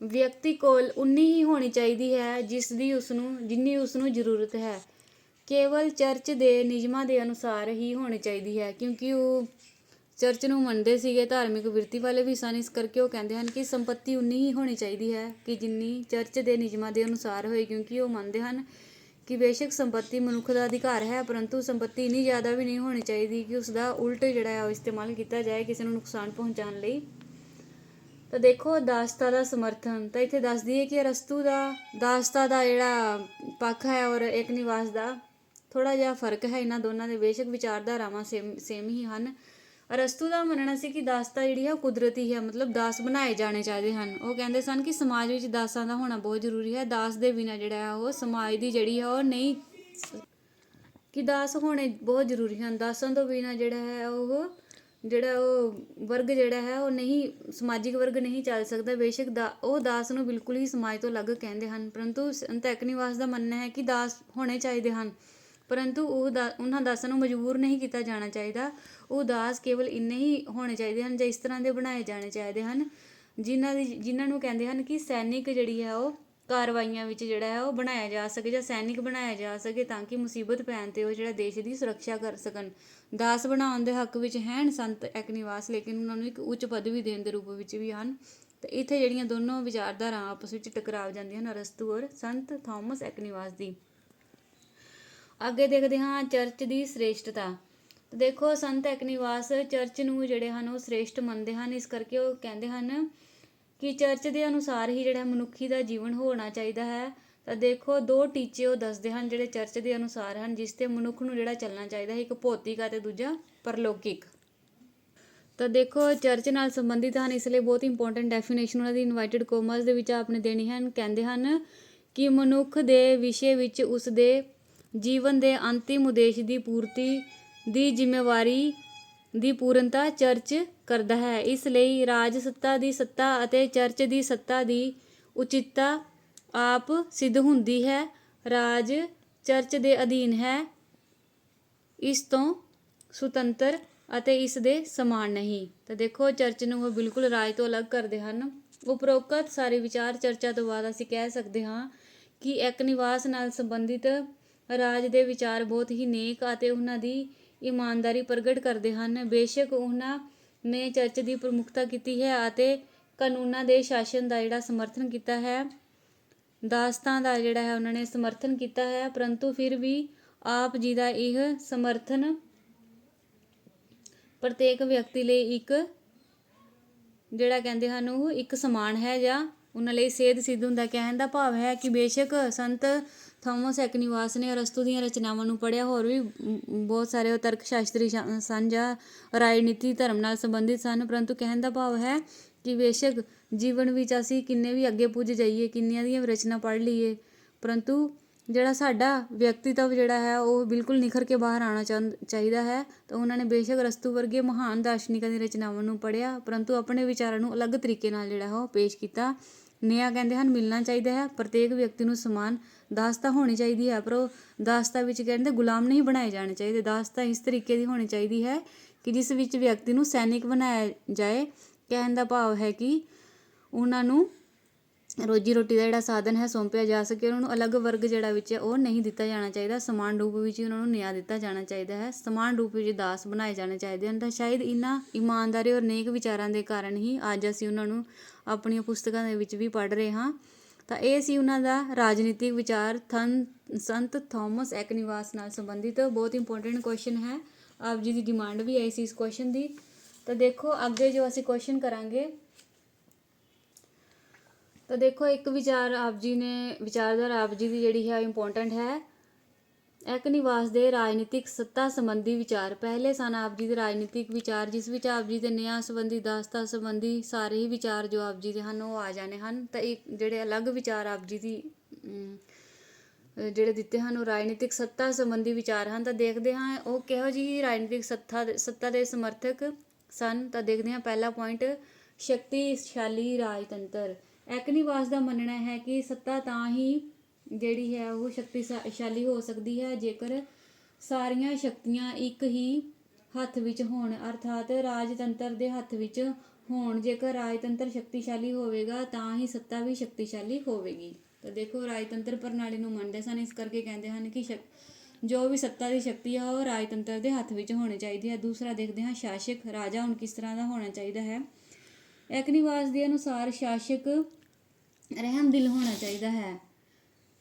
ਵਿਅਕਤੀ ਕੋਲ ਉਨੀ ਹੀ ਹੋਣੀ ਚਾਹੀਦੀ ਹੈ, ਜਿਸ ਦੀ ਉਸ ਨੂੰ ਜਿੰਨੀ ਉਸ ਨੂੰ ਜ਼ਰੂਰਤ ਹੈ। ਕੇਵਲ ਚਰਚ ਦੇ ਨਿਯਮਾਂ ਦੇ ਅਨੁਸਾਰ ਹੀ ਹੋਣੀ ਚਾਹੀਦੀ ਹੈ, ਕਿਉਂਕਿ ਉਹ ਚਰਚ ਨੂੰ ਮੰਨਦੇ ਸੀਗੇ, ਧਾਰਮਿਕ ਵਿਰਤੀ ਵਾਲੇ ਵੀ ਸਨ, ਇਸ ਕਰਕੇ ਉਹ ਕਹਿੰਦੇ ਹਨ ਕਿ ਸੰਪਤੀ ਉਨੀ ਹੀ ਹੋਣੀ ਚਾਹੀਦੀ ਹੈ ਕਿ ਜਿੰਨੀ ਚਰਚ ਦੇ ਨਿਯਮਾਂ ਦੇ ਅਨੁਸਾਰ ਹੋਏ, ਕਿਉਂਕਿ ਉਹ ਮੰਨਦੇ ਹਨ ਕਿ ਬੇਸ਼ੱਕ ਸੰਪਤੀ ਮਨੁੱਖ ਦਾ ਅਧਿਕਾਰ ਹੈ, ਪਰੰਤੂ ਸੰਪਤੀ ਇੰਨੀ ਜ਼ਿਆਦਾ ਵੀ ਨਹੀਂ ਹੋਣੀ ਚਾਹੀਦੀ ਕਿ ਉਸ ਦਾ ਉਲਟ ਜਿਹੜਾ ਹੈ, ਉਹ ਇਸਤੇਮਾਲ ਕੀਤਾ ਜਾਏ ਕਿਸੇ ਨੂੰ ਨੁਕਸਾਨ ਪਹੁੰਚਾਉਣ ਲਈ। ਤਾਂ ਦੇਖੋ, ਦਾਸਤਾ ਦਾ ਸਮਰਥਨ। ਤਾਂ ਇੱਥੇ ਦੱਸਦੀ ਹੈ ਕਿ ਰਸਤੂ ਦਾ, ਦਾਸਤਾ ਦਾ ਜਿਹੜਾ ਪੱਖ ਹੈ ਔਰ ਇੱਕ ਨਿਵਾਸ ਦਾ ਥੋੜਾ ਜਿਹਾ ਫ਼ਰਕ ਹੈ। ਇਹਨਾਂ ਦੋਨਾਂ ਦੇ ਬੇਸ਼ੱਕ ਵਿਚਾਰਧਾਰਾਵਾਂ ਸੇਮ ਸੇਮ ਹੀ ਹਨ। ਅਰਸਤੂ ਦਾ ਮੰਨਣਾ ਸੀ ਕਿ ਦਾਸਤਾ ਜਿਹੜੀ ਹੈ ਉਹ ਕੁਦਰਤੀ ਹੈ, ਮਤਲਬ ਦਾਸ ਬਣਾਏ ਜਾਣੇ ਚਾਹੀਦੇ ਹਨ। ਉਹ ਕਹਿੰਦੇ ਸਨ ਕਿ ਸਮਾਜ ਵਿੱਚ ਦਾਸਾਂ ਦਾ ਹੋਣਾ ਬਹੁਤ ਜ਼ਰੂਰੀ ਹੈ। ਦਾਸ ਦੇ ਬਿਨਾਂ ਜਿਹੜਾ ਹੈ ਉਹ ਸਮਾਜ ਦੀ ਜਿਹੜੀ ਹੈ ਉਹ ਨਹੀਂ ਕਿ ਦਾਸ ਹੋਣੇ ਬਹੁਤ ਜ਼ਰੂਰੀ ਹਨ। ਦਾਸਾਂ ਤੋਂ ਬਿਨਾਂ ਜਿਹੜਾ ਹੈ ਉਹ, ਜਿਹੜਾ ਉਹ ਵਰਗ ਜਿਹੜਾ ਹੈ ਉਹ ਨਹੀਂ, ਸਮਾਜਿਕ ਵਰਗ ਨਹੀਂ ਚੱਲ ਸਕਦਾ। ਬੇਸ਼ੱਕ ਦਾ, ਉਹ ਦਾਸ ਨੂੰ ਬਿਲਕੁਲ ਹੀ ਸਮਾਜ ਤੋਂ ਅਲੱਗ ਕਹਿੰਦੇ ਹਨ। ਪਰੰਤੂ ਸੰਤ ਨਿਵਾਸ ਦਾ ਮੰਨਣਾ ਹੈ ਕਿ ਦਾਸ ਹੋਣੇ ਚਾਹੀਦੇ ਹਨ। ਪਰੰਤੂ ਉਹ ਦਾ ਉਹਨਾਂ ਦਾਸਾਂ ਨੂੰ ਮਜਬੂਰ ਨਹੀਂ ਕੀਤਾ ਜਾਣਾ ਚਾਹੀਦਾ। ਉਹ ਦਾਸ ਕੇਵਲ ਇੰਨੇ ਹੀ ਹੋਣੇ ਚਾਹੀਦੇ ਹਨ ਜਾਂ ਇਸ ਤਰ੍ਹਾਂ ਦੇ ਬਣਾਏ ਜਾਣੇ ਚਾਹੀਦੇ ਹਨ, ਜਿਨ੍ਹਾਂ ਦੀ ਜਿਨ੍ਹਾਂ ਨੂੰ ਕਹਿੰਦੇ ਹਨ ਕਿ ਸੈਨਿਕ ਜਿਹੜੀ ਹੈ ਉਹ ਕਾਰਵਾਈਆਂ ਵਿੱਚ ਜਿਹੜਾ ਹੈ ਉਹ ਬਣਾਇਆ ਜਾ ਸਕੇ ਜਾਂ ਸੈਨਿਕ ਬਣਾਇਆ ਜਾ ਸਕੇ ਤਾਂ ਕਿ ਮੁਸੀਬਤ ਪੈਣ ਤੇ ਉਹ ਜਿਹੜਾ ਦੇਸ਼ ਦੀ ਸੁਰੱਖਿਆ ਕਰ ਸਕਣ। ਦਾਸ ਬਣਾਉਣ ਦੇ ਹੱਕ ਵਿੱਚ ਹਨ ਸੰਤ ਐਕਨਿਵਾਸ ਲੇਕਿਨ ਉਹਨਾਂ ਨੂੰ ਇੱਕ ਉੱਚ ਪਦਵੀ ਦੇਣ ਦੇ ਰੂਪ ਵਿੱਚ ਵੀ ਹਨ। ਤੇ ਇੱਥੇ ਜਿਹੜੀਆਂ ਦੋਨੋਂ ਵਿਚਾਰਧਾਰਾ ਆਪਸ ਵਿੱਚ ਟਕਰਾਵ ਜਾਂਦੀਆਂ ਹਨ, ਅਰਸਤੂ ਔਰ ਸੰਤ ਥਾਮਸ ਐਕਨਿਵਾਸ ਦੀ। ਅੱਗੇ ਦੇਖਦੇ ਹਾਂ ਚਰਚ ਦੀ ਸ੍ਰੇਸ਼ਟਤਾ। ਦੇਖੋ ਸੰਤ ਐਕਨਿਵਾਸ ਚਰਚ ਨੂੰ ਜਿਹੜੇ ਹਨ ਉਹ ਸ੍ਰੇਸ਼ਟ ਮੰਨਦੇ ਹਨ। ਇਸ ਕਰਕੇ ਉਹ ਕਹਿੰਦੇ ਹਨ ਕਿ ਚਰਚ ਦੇ ਅਨੁਸਾਰ ਹੀ ਜਿਹੜਾ ਮਨੁੱਖੀ ਦਾ ਜੀਵਨ ਹੋਣਾ ਚਾਹੀਦਾ ਹੈ। ਤਾਂ ਦੇਖੋ ਦੋ ਟੀਚੇ ਉਹ ਦੱਸਦੇ ਹਨ ਜਿਹੜੇ ਚਰਚ ਦੇ ਅਨੁਸਾਰ ਹਨ, ਜਿਸ ਤੇ ਮਨੁੱਖ ਨੂੰ ਜਿਹੜਾ ਚੱਲਣਾ ਚਾਹੀਦਾ ਹੈ, ਇੱਕ ਭੌਤਿਕ ਅਤੇ ਦੂਜਾ ਪਰਲੌਕਿਕ। ਤਾਂ ਦੇਖੋ ਚਰਚ ਨਾਲ ਸੰਬੰਧਿਤ ਹਨ, ਇਸ ਲਈ ਬਹੁਤ ਇੰਪੋਰਟੈਂਟ ਡੈਫੀਨੇਸ਼ਨ ਉਹਨਾਂ ਦੀ ਇਨਵਾਈਟਡ ਕੋਮਰਸ ਦੇ ਵਿੱਚ ਆਪਨੇ ਦੇਣੀ ਹਨ। ਕਹਿੰਦੇ ਹਨ ਕਿ ਮਨੁੱਖ ਦੇ ਵਿਸ਼ੇ ਵਿੱਚ ਉਸ ਦੇ ਜੀਵਨ ਦੇ ਅੰਤਿਮ ਉਦੇਸ਼ ਦੀ ਪੂਰਤੀ ਦੀ ਜ਼ਿੰਮੇਵਾਰੀ ਦੀ ਪੂਰਨਤਾ ਚਰਚ ਕਰਦਾ ਹੈ। ਇਸ ਲਈ ਰਾਜ ਸੱਤਾ ਦੀ ਸੱਤਾ ਅਤੇ ਚਰਚ ਦੀ ਸੱਤਾ ਦੀ ਉਚਿਤਤਾ ਆਪ ਸਿੱਧ ਹੁੰਦੀ ਹੈ। ਰਾਜ ਚਰਚ ਦੇ ਅਧੀਨ ਹੈ। ਇਸ ਤੋਂ ਸੁਤੰਤਰ ਅਤੇ ਇਸ ਦੇ ਸਮਾਨ ਨਹੀਂ। ਤਾਂ ਦੇਖੋ, ਚਰਚ ਨੂੰ ਉਹ ਬਿਲਕੁਲ ਰਾਜ ਤੋਂ ਅਲੱਗ ਕਰਦੇ ਹਨ। ਉਪਰੋਕਤ ਸਾਰੇ ਵਿਚਾਰ ਚਰਚਾ ਤੋਂ ਬਾਅਦ ਅਸੀਂ ਕਹਿ ਸਕਦੇ ਹਾਂ ਕਿ ਇੱਕ ਨਿਵਾਸ ਨਾਲ ਸੰਬੰਧਿਤ ਰਾਜ ਦੇ ਵਿਚਾਰ ਬਹੁਤ ਹੀ ਨੇਕ ਅਤੇ ਉਹਨਾਂ ਦੀ ਇਮਾਨਦਾਰੀ ਪ੍ਰਗਟ ਕਰਦੇ ਹਨ। ਬੇਸ਼ੱਕ ਉਹਨਾਂ ਨੇ ਚਰਚ ਦੀ ਪ੍ਰਮੁਖਤਾ ਕੀਤੀ ਹੈ ਅਤੇ ਕਾਨੂੰਨਾਂ ਦੇ ਸ਼ਾਸਨ ਦਾ ਜਿਹੜਾ ਸਮਰਥਨ ਕੀਤਾ ਹੈ ਦਾਸਤਾਂ ਦਾ ਜਿਹੜਾ ਹੈ ਉਹਨਾਂ ਨੇ ਸਮਰਥਨ ਕੀਤਾ ਹੈ, ਪਰੰਤੂ ਫਿਰ ਵੀ ਆਪ ਜੀ ਦਾ ਇਹ ਸਮਰਥਨ ਪ੍ਰਤੇਕ ਵਿਅਕਤੀ ਲਈ ਇੱਕ ਜਿਹੜਾ ਕਹਿੰਦੇ ਹਨ ਉਹ ਇੱਕ ਸਮਾਨ ਹੈ ਜਾਂ ਉਹਨਾਂ ਲਈ ਸੇਧ ਸਿੱਧ ਹੁੰਦਾ ਕਹਿਣ ਦਾ ਭਾਵ ਹੈ ਕਿ ਬੇਸ਼ੱਕ ਸੰਤ ਥਾਮਸ ਐਕਨੀਵਾਸ ਨੇ ਅਰਸਤੂ ਦੀਆਂ ਰਚਨਾਵਾਂ ਨੂੰ ਪੜ੍ਹਿਆ, ਹੋਰ ਵੀ ਬਹੁਤ ਸਾਰੇ ਉਹ ਤਰਕ ਸ਼ਾਸਤਰੀ ਸ਼ਾ- ਸਨ ਜਾਂ ਰਾਜਨੀਤੀ ਧਰਮ ਨਾਲ ਸੰਬੰਧਿਤ ਸਨ, ਪਰੰਤੂ ਕਹਿਣ ਦਾ ਭਾਵ ਹੈ ਕਿ ਬੇਸ਼ੱਕ ਜੀਵਨ ਵਿੱਚ ਅਸੀਂ ਕਿੰਨੇ ਵੀ ਅੱਗੇ ਪੁੱਜ ਜਾਈਏ, ਕਿੰਨੀਆਂ ਦੀਆਂ ਵੀ ਰਚਨਾ ਪੜ੍ਹ ਲਈਏ, ਪਰੰਤੂ ਜਿਹੜਾ ਸਾਡਾ ਵਿਅਕਤੀਤਵ ਜਿਹੜਾ ਹੈ, ਉਹ ਬਿਲਕੁਲ ਨਿਖਰ ਕੇ ਬਾਹਰ ਆਉਣਾ ਚਾਹੁੰ- ਚਾਹੀਦਾ ਹੈ, ਤਾਂ ਉਹਨਾਂ ਨੇ ਬੇਸ਼ੱਕ ਰਸਤੂ ਵਰਗੇ ਮਹਾਨ ਦਾਰਸ਼ਨਿਕਾਂ ਦੀ ਰਚਨਾਵਾਂ ਨੂੰ ਪੜ੍ਹਿਆ, ਪਰੰਤੂ ਆਪਣੇ ਵਿਚਾਰਾਂ ਨੂੰ ਅਲੱਗ ਤਰੀਕੇ ਨਾਲ ਜਿਹੜਾ ਹੈ ਉਹ ਪੇਸ਼ ਕੀਤਾ। ਨਿਆਂ ਕਹਿੰਦੇ ਹਨ, ਮਿਲਣਾ ਚਾਹੀਦਾ ਹੈ, ਪ੍ਰਤੇਕ ਵਿਅਕਤੀ ਨੂੰ ਸਮਾਨ ਦਾਸਤਾ ਹੋਣੀ ਚਾਹੀਦੀ ਹੈ, ਪਰ ਉਹ ਦਾਸਤਾ ਵਿੱਚ ਕਹਿੰਦੇ ਗੁਲਾਮ ਨਹੀਂ ਬਣਾਏ ਜਾਣੇ ਚਾਹੀਦੇ। ਦਾਸਤਾ ਇਸ ਤਰੀਕੇ ਦੀ ਹੋਣੀ ਚਾਹੀਦੀ ਹੈ ਕਿ ਜਿਸ ਵਿੱਚ ਵਿਅਕਤੀ ਨੂੰ ਸੈਨਿਕ ਬਣਾਇਆ ਜਾਏ। ਕਹਿਣ ਦਾ ਭਾਵ ਹੈ ਕਿ ਉਹਨਾਂ ਨੂੰ ਰੋਜੀ ਰੋਟੀ ਦਾ ਜਿਹੜਾ ਸਾਧਨ ਹੈ ਸੌਂਪਿਆ ਜਾ ਸਕੇ। ਉਹਨਾਂ ਨੂੰ ਅਲੱਗ ਵਰਗ ਜਿਹੜਾ ਵਿੱਚ ਹੈ, ਉਹ ਨਹੀਂ ਦਿੱਤਾ ਜਾਣਾ ਚਾਹੀਦਾ। ਸਮਾਨ ਰੂਪ ਵਿੱਚ ਉਹਨਾਂ ਨੂੰ ਨਿਆਂ ਦਿੱਤਾ ਜਾਣਾ ਚਾਹੀਦਾ ਹੈ। ਸਮਾਨ ਰੂਪ ਵਿੱਚ ਦਾਸ ਬਣਾਏ ਜਾਣੇ ਚਾਹੀਦੇ ਹਨ। ਤਾਂ ਸ਼ਾਇਦ ਇਹਨਾਂ ਇਮਾਨਦਾਰੀ ਔਰ ਨੇਕ ਵਿਚਾਰਾਂ ਦੇ ਕਾਰਨ ਹੀ ਅੱਜ ਅਸੀਂ ਉਹਨਾਂ ਨੂੰ ਆਪਣੀਆਂ ਪੁਸਤਕਾਂ ਦੇ ਵਿੱਚ ਵੀ ਪੜ੍ਹ ਰਹੇ ਹਾਂ। ਤਾਂ ਇਹ ਸੀ ਉਹਨਾਂ ਦਾ ਰਾਜਨੀਤਿਕ ਵਿਚਾਰ। ਥਨ ਸੰਤ ਥਾਮਸ ਐਕਨੀਵਾਸ ਨਾਲ ਸੰਬੰਧਿਤ। ਬਹੁਤ ਇੰਪੋਰਟੈਂਟ ਕੁਐਸਚਨ ਹੈ। ਆਪ ਜੀ ਦੀ ਡਿਮਾਂਡ ਵੀ ਆਈ ਸੀ ਇਸ ਕੁਐਸਚਨ ਦੀ। ਤਾਂ ਦੇਖੋ, ਅੱਗੇ ਜੋ ਅਸੀਂ ਕੁਐਸਚਨ ਕਰਾਂਗੇ, ਤਾਂ ਦੇਖੋ, ਇੱਕ ਵਿਚਾਰ ਆਪ ਜੀ ਨੇ, ਵਿਚਾਰਧਾਰਾ ਆਪ ਜੀ ਦੀ ਜਿਹੜੀ ਹੈ ਇੰਪੋਰਟੈਂਟ ਹੈ। ਇੱਕ ਨਿਵਾਸ ਦੇ ਰਾਜਨੀਤਿਕ ਸੱਤਾ ਸੰਬੰਧੀ ਵਿਚਾਰ। ਪਹਿਲੇ ਸਨ ਆਪ ਜੀ ਦੇ ਰਾਜਨੀਤਿਕ ਵਿਚਾਰ, ਜਿਸ ਵਿੱਚ ਆਪ ਜੀ ਦੇ ਨਿਆਂ ਸੰਬੰਧੀ, ਦਾਸਤਾ ਸੰਬੰਧੀ ਸਾਰੇ ਹੀ ਵਿਚਾਰ ਜੋ ਆਪ ਜੀ ਦੇ ਹਨ, ਉਹ ਆ ਜਾਣੇ ਹਨ। ਤਾਂ ਇਹ ਜਿਹੜੇ ਅਲੱਗ ਵਿਚਾਰ ਆਪ ਜੀ ਦੀ ਜਿਹੜੇ ਦਿੱਤੇ ਹਨ, ਉਹ ਰਾਜਨੀਤਿਕ ਸੱਤਾ ਸੰਬੰਧੀ ਵਿਚਾਰ ਹਨ। ਤਾਂ ਦੇਖਦੇ ਹਾਂ, ਉਹ ਕਿਹੋ ਜਿਹੀ ਰਾਜਨੀਤਿਕ ਸੱਤਾ ਦੇ- ਸੱਤਾ ਦੇ ਸਮਰਥਕ ਸਨ। ਤਾਂ ਦੇਖਦੇ ਹਾਂ ਪਹਿਲਾ ਪੁਆਇੰਟ ਸ਼ਕਤੀਸ਼ਾਲੀ ਰਾਜਤੰਤਰ। ਐਕਨੀਵਾਸ ਦਾ ਮੰਨਣਾ ਹੈ ਕਿ ਸੱਤਾ ਤਾਂ ਹੀ ਜਿਹੜੀ ਹੈ ਉਹ ਸ਼ਕਤੀਸ਼ਾਲੀ ਹੋ ਸਕਦੀ ਹੈ, ਜੇਕਰ ਸਾਰੀਆਂ ਸ਼ਕਤੀਆਂ ਇੱਕ ਹੀ ਹੱਥ ਵਿੱਚ ਹੋਣ, ਅਰਥਾਤ ਰਾਜਤੰਤਰ ਦੇ ਹੱਥ ਵਿੱਚ ਹੋਣ। ਜੇਕਰ ਰਾਜਤੰਤਰ ਸ਼ਕਤੀਸ਼ਾਲੀ ਹੋਵੇਗਾ, ਤਾਂ ਹੀ ਸੱਤਾ ਵੀ ਸ਼ਕਤੀਸ਼ਾਲੀ ਹੋਵੇਗੀ। ਤਾਂ ਦੇਖੋ, ਰਾਜਤੰਤਰ ਪ੍ਰਣਾਲੀ ਨੂੰ ਮੰਨਦੇ ਸਨ, ਇਸ ਕਰਕੇ ਕਹਿੰਦੇ ਹਨ ਕਿ ਸ਼ਕ- ਜੋ ਵੀ ਸੱਤਾ ਦੀ ਸ਼ਕਤੀ ਹੈ ਉਹ ਰਾਜਤੰਤਰ ਦੇ ਹੱਥ ਵਿੱਚ ਹੋਣੀ ਚਾਹੀਦੀ ਹੈ। ਦੂਸਰਾ ਦੇਖਦੇ ਹਾਂ, ਸ਼ਾਸਕ ਰਾਜਾ ਹੁਣ ਕਿਸ ਤਰ੍ਹਾਂ ਦਾ ਹੋਣਾ ਚਾਹੀਦਾ ਹੈ? ਐਕਨੀਵਾਸ ਦੇ ਅਨੁਸਾਰ ਸ਼ਾਸਕ ਰਹਿਮਦਿਲ ਹੋਣਾ ਚਾਹੀਦਾ ਹੈ।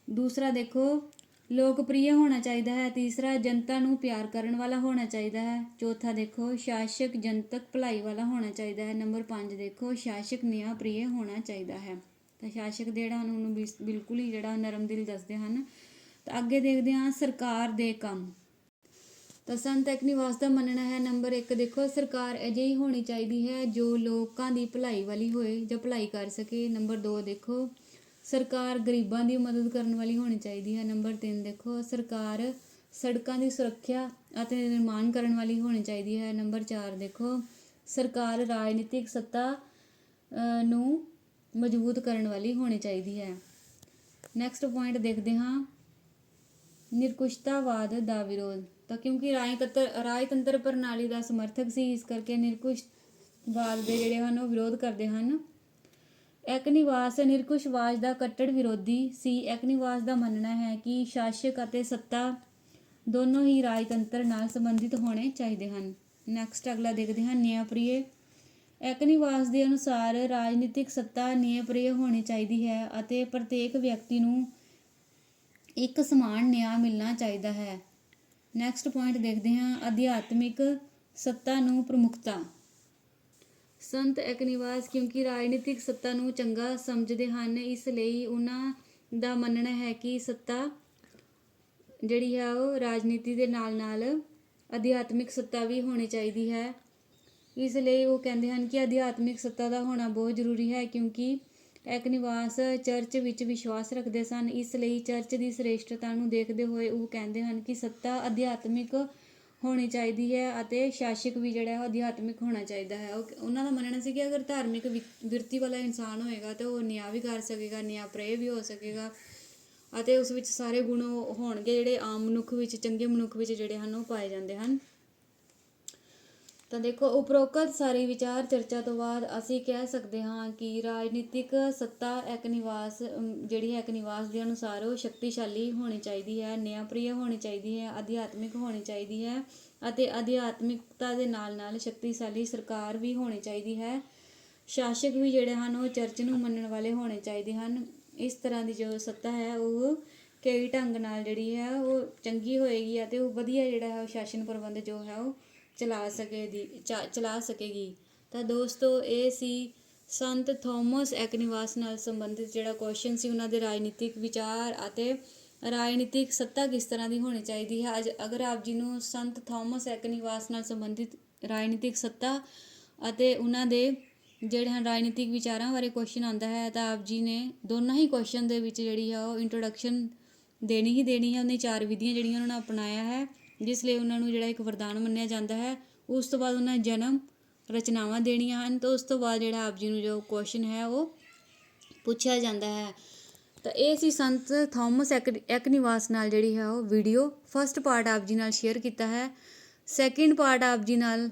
ਦੂਸਰਾ ਦੇਖੋ, ਲੋਕਪ੍ਰਿਯ ਹੋਣਾ ਚਾਹੀਦਾ ਹੈ। ਤੀਸਰਾ, ਜਨਤਾ ਨੂੰ ਪਿਆਰ ਕਰਨ ਵਾਲਾ ਹੋਣਾ ਚਾਹੀਦਾ ਹੈ। ਚੌਥਾ ਦੇਖੋ, ਸ਼ਾਸਕ ਜਨਤਕ ਭਲਾਈ ਵਾਲਾ ਹੋਣਾ ਚਾਹੀਦਾ ਹੈ। ਨੰਬਰ 5 ਦੇਖੋ, ਸ਼ਾਸਕ ਨਿਆਂ ਪ੍ਰਿਯ ਹੋਣਾ ਚਾਹੀਦਾ ਹੈ। ਤਾਂ ਸ਼ਾਸਕ ਜਿਹੜਾ ਹਨ ਉਹਨੂੰ ਬਿਸ- ਬਿਲਕੁਲ ਹੀ ਜਿਹੜਾ ਨਰਮ ਦਿਲ ਦੱਸਦੇ ਹਨ। ਤਾਂ ਅੱਗੇ ਦੇਖਦੇ ਹਾਂ, ਸਰਕਾਰ ਦੇ ਕੰਮ। ਤਾਂ ਸੰਤ ਅਕਨੀਵਾਸ ਦਾ ਮੰਨਣਾ ਹੈ, ਨੰਬਰ 1 ਦੇਖੋ, ਸਰਕਾਰ ਅਜਿਹੀ ਹੋਣੀ ਚਾਹੀਦੀ ਹੈ ਜੋ ਲੋਕਾਂ ਦੀ ਭਲਾਈ ਵਾਲੀ ਹੋਏ, ਜਾਂ ਭਲਾਈ ਕਰ ਸਕੇ। ਨੰਬਰ 2 ਦੇਖੋ ਸਰਕਾਰ ਗਰੀਬਾਂ ਦੀ ਮਦਦ ਕਰਨ ਵਾਲੀ ਹੋਣੀ ਚਾਹੀਦੀ ਹੈ। ਨੰਬਰ 3 ਦੇਖੋ, ਸਰਕਾਰ ਸੜਕਾਂ ਦੀ ਸੁਰੱਖਿਆ ਅਤੇ ਨਿਰਮਾਣ ਕਰਨ ਵਾਲੀ ਹੋਣੀ ਚਾਹੀਦੀ ਹੈ। ਨੰਬਰ 4 ਦੇਖੋ, ਸਰਕਾਰ ਰਾਜਨੀਤਿਕ ਸੱਤਾ ਨੂੰ ਮਜ਼ਬੂਤ ਕਰਨ ਵਾਲੀ ਹੋਣੀ ਚਾਹੀਦੀ ਹੈ। ਨੈਕਸਟ ਪੁਆਇੰਟ ਦੇਖਦੇ ਹਾਂ। ਨਿਰਕੁਸ਼ਤਾਵਾਦ ਦਾ ਵਿਰੋਧ। ਤਾਂ ਕਿਉਂਕਿ ਰਾਜਤੰਤਰ ਰਾਜਤੰਤਰ ਪ੍ਰਣਾਲੀ ਦਾ ਸਮਰਥਕ ਸੀ, ਇਸ ਕਰਕੇ ਨਿਰਕੁਸ਼ਵਾਦ ਦੇ ਜਿਹੜੇ ਹਨ, ਉਹ ਵਿਰੋਧ ਕਰਦੇ ਹਨ। ਐਕਨੀਵਾਸ ਨਿਰਕੁਸ਼ਵਾਦ ਦਾ ਕੱਟੜ ਵਿਰੋਧੀ ਸੀ। ਐਕਨਿਵਾਸ ਦਾ ਮੰਨਣਾ ਹੈ ਕਿ ਸ਼ਾਸਕ ਅਤੇ ਸੱਤਾ ਦੋਨੋਂ ਹੀ ਰਾਜਤੰਤਰ ਨਾਲ ਸੰਬੰਧਿਤ ਹੋਣੇ ਚਾਹੀਦੇ ਹਨ। ਨੈਕਸਟ ਅਗਲਾ ਦੇਖਦੇ ਹਾਂ ਨਿਆਂਪ੍ਰਿਯ ਐਕਨਿਵਾਸ ਦੇ ਅਨੁਸਾਰ ਰਾਜਨੀਤਿਕ ਸੱਤਾ ਨਿਆਂਪ੍ਰਿਯ ਹੋਣੀ ਚਾਹੀਦੀ ਹੈ ਅਤੇ ਪ੍ਰਤੇਕ ਵਿਅਕਤੀ ਨੂੰ ਇੱਕ ਸਮਾਨ ਨਿਆਂ ਮਿਲਣਾ ਚਾਹੀਦਾ ਹੈ। ਨੈਕਸਟ ਪੁਆਇੰਟ ਦੇਖਦੇ ਹਾਂ, ਅਧਿਆਤਮਿਕ ਸੱਤਾ ਨੂੰ ਪ੍ਰਮੁਖਤਾ। ਸੰਤ ਐਕਨੀਵਾਸ ਕਿਉਂਕਿ ਰਾਜਨੀਤਿਕ ਸੱਤਾ ਨੂੰ ਚੰਗਾ ਸਮਝਦੇ ਹਨ, ਇਸ ਲਈ ਉਹਨਾਂ ਦਾ ਮੰਨਣਾ ਹੈ ਕਿ ਸੱਤਾ ਜਿਹੜੀ ਹੈ ਉਹ ਰਾਜਨੀਤੀ ਦੇ ਨਾਲ ਨਾਲ ਅਧਿਆਤਮਿਕ ਸੱਤਾ ਵੀ ਹੋਣੀ ਚਾਹੀਦੀ ਹੈ। ਇਸ ਲਈ ਉਹ ਕਹਿੰਦੇ ਹਨ ਕਿ ਅਧਿਆਤਮਿਕ ਸੱਤਾ ਦਾ ਹੋਣਾ ਬਹੁਤ ਜ਼ਰੂਰੀ ਹੈ ਕਿਉਂਕਿ ਐਕਨੀਵਾਸ ਚਰਚ ਵਿੱਚ ਵਿਸ਼ਵਾਸ ਰੱਖਦੇ ਸਨ, ਇਸ ਲਈ ਚਰਚ ਦੀ ਸ੍ਰੇਸ਼ਟਤਾ ਨੂੰ ਦੇਖਦੇ ਹੋਏ ਉਹ ਕਹਿੰਦੇ ਹਨ ਕਿ ਸੱਤਾ ਅਧਿਆਤਮਿਕ ਹੋਣੀ ਚਾਹੀਦੀ ਹੈ ਅਤੇ ਸ਼ਾਸਕ ਵੀ ਜਿਹੜਾ ਹੈ ਉਹ ਅਧਿਆਤਮਿਕ ਹੋਣਾ ਚਾਹੀਦਾ ਹੈ। ਉਹ ਉਹਨਾਂ ਦਾ ਮੰਨਣਾ ਸੀ ਕਿ ਅਗਰ ਧਾਰਮਿਕ ਵਿ- ਬਿਰਤੀ ਵਾਲਾ ਇਨਸਾਨ ਹੋਏਗਾ ਤਾਂ ਉਹ ਨਿਆਂ ਵੀ ਕਰ ਸਕੇਗਾ, ਨਿਆਂ ਪ੍ਰੇ ਵੀ ਹੋ ਸਕੇਗਾ ਅਤੇ ਉਸ ਵਿੱਚ ਸਾਰੇ ਗੁਣ ਹੋਣਗੇ ਜਿਹੜੇ ਆਮ ਮਨੁੱਖ ਵਿੱਚ, ਚੰਗੇ ਮਨੁੱਖ ਵਿੱਚ ਜਿਹੜੇ ਹਨ ਉਹ ਪਾਏ ਜਾਂਦੇ ਹਨ। ਤਾਂ ਦੇਖੋ, ਉਪਰੋਕਤ ਸਾਰੀ ਵਿਚਾਰ ਚਰਚਾ ਤੋਂ ਬਾਅਦ ਅਸੀਂ ਕਹਿ ਸਕਦੇ ਹਾਂ ਕਿ ਰਾਜਨੀਤਿਕ ਸੱਤਾ ਇੱਕ ਨਿਵਾਸ ਜਿਹੜੀ ਹੈ ਇੱਕ ਨਿਵਾਸ ਦੇ ਅਨੁਸਾਰ ਉਹ ਸ਼ਕਤੀਸ਼ਾਲੀ ਹੋਣੀ ਚਾਹੀਦੀ ਹੈ, ਨਿਆਂਪ੍ਰਿਯ ਹੋਣੀ ਚਾਹੀਦੀ ਹੈ, ਅਧਿਆਤਮਿਕ ਹੋਣੀ ਚਾਹੀਦੀ ਹੈ ਅਤੇ ਅਧਿਆਤਮਿਕਤਾ ਦੇ ਨਾਲ ਨਾਲ ਸ਼ਕਤੀਸ਼ਾਲੀ ਸਰਕਾਰ ਵੀ ਹੋਣੀ ਚਾਹੀਦੀ ਹੈ। ਸ਼ਾਸਕ ਵੀ ਜਿਹੜੇ ਹਨ, ਉਹ ਚਰਚ ਨੂੰ ਮੰਨਣ ਵਾਲੇ ਹੋਣੇ ਚਾਹੀਦੇ ਹਨ। ਇਸ ਤਰ੍ਹਾਂ ਦੀ ਜੋ ਸੱਤਾ ਹੈ, ਉਹ ਕਈ ਢੰਗ ਨਾਲ ਜਿਹੜੀ ਹੈ, ਉਹ ਚੰਗੀ ਹੋਏਗੀ ਅਤੇ ਉਹ ਵਧੀਆ ਜਿਹੜਾ ਹੈ, ਉਹ ਸ਼ਾਸਨ ਪ੍ਰਬੰਧ ਜੋ ਹੈ, ਉਹ ਚਲਾ ਸਕੇਗੀ, ਚਾ- ਚਲਾ ਸਕੇਗੀ। ਤਾਂ ਦੋਸਤੋ, ਇਹ ਸੀ ਸੰਤ ਥੋਮਸ ਐਕਨੀਵਾਸ ਨਾਲ ਸੰਬੰਧਿਤ ਜਿਹੜਾ ਕੁਐਸਚਨ ਸੀ, ਉਹਨਾਂ ਦੇ ਰਾਜਨੀਤਿਕ ਵਿਚਾਰ ਅਤੇ ਰਾਜਨੀਤਿਕ ਸੱਤਾ ਕਿਸ ਤਰ੍ਹਾਂ ਦੀ ਹੋਣੀ ਚਾਹੀਦੀ ਹੈ। ਅੱਜ ਅਗਰ ਆਪ ਜੀ ਨੂੰ ਸੰਤ ਥੋਮਸ ਐਕਨੀਵਾਸ ਨਾਲ ਸੰਬੰਧਿਤ ਰਾਜਨੀਤਿਕ ਸੱਤਾ ਅਤੇ ਉਹਨਾਂ ਦੇ ਜਿਹੜੇ ਹਨ ਰਾਜਨੀਤਿਕ ਵਿਚਾਰਾਂ ਬਾਰੇ ਕੁਐਸਚਨ ਆਉਂਦਾ ਹੈ, ਤਾਂ ਆਪ ਜੀ ਨੇ ਦੋਨਾਂ ਹੀ ਕੁਐਸਚਨ ਦੇ ਵਿੱਚ ਜਿਹੜੀ ਆ ਉਹ ਇੰਟਰੋਡਕਸ਼ਨ ਦੇਣੀ ਹੀ ਦੇਣੀ ਹੈ ਉਹਨੇ ਚਾਰ ਵਿਧੀਆਂ ਜਿਹੜੀਆਂ ਉਹਨਾਂ ਨੇ ਅਪਣਾਇਆ ਹੈ। ਜਿਸ ਲਈ ਉਹਨਾਂ ਨੂੰ ਜਿਹੜਾ ਇੱਕ ਵਰਦਾਨ ਮੰਨਿਆ ਜਾਂਦਾ ਹੈ, ਉਸ ਤੋਂ ਬਾਅਦ ਉਹਨਾਂ ਜਨਮ ਰਚਨਾਵਾਂ ਦੇਣੀਆਂ ਹਨ ਤਾਂ ਉਸ ਤੋਂ ਬਾਅਦ ਜਿਹੜਾ ਆਪ ਜੀ ਨੂੰ ਜੋ ਕੁਐਸਚਨ ਹੈ ਉਹ ਪੁੱਛਿਆ ਜਾਂਦਾ ਹੈ। ਤਾਂ ਇਹ ਸੀ ਸੰਤ ਥਾਮਸ ਐਕ, ਐਕਨੀਵਾਸ ਨਾਲ ਜਿਹੜੀ ਹੈ ਉਹ ਵੀਡੀਓ ਫਰਸਟ ਪਾਰਟ ਆਪ ਜੀ ਨਾਲ ਸ਼ੇਅਰ ਕੀਤਾ ਹੈ। ਸੈਕਿੰਡ ਪਾਰਟ ਆਪ ਜੀ ਨਾਲ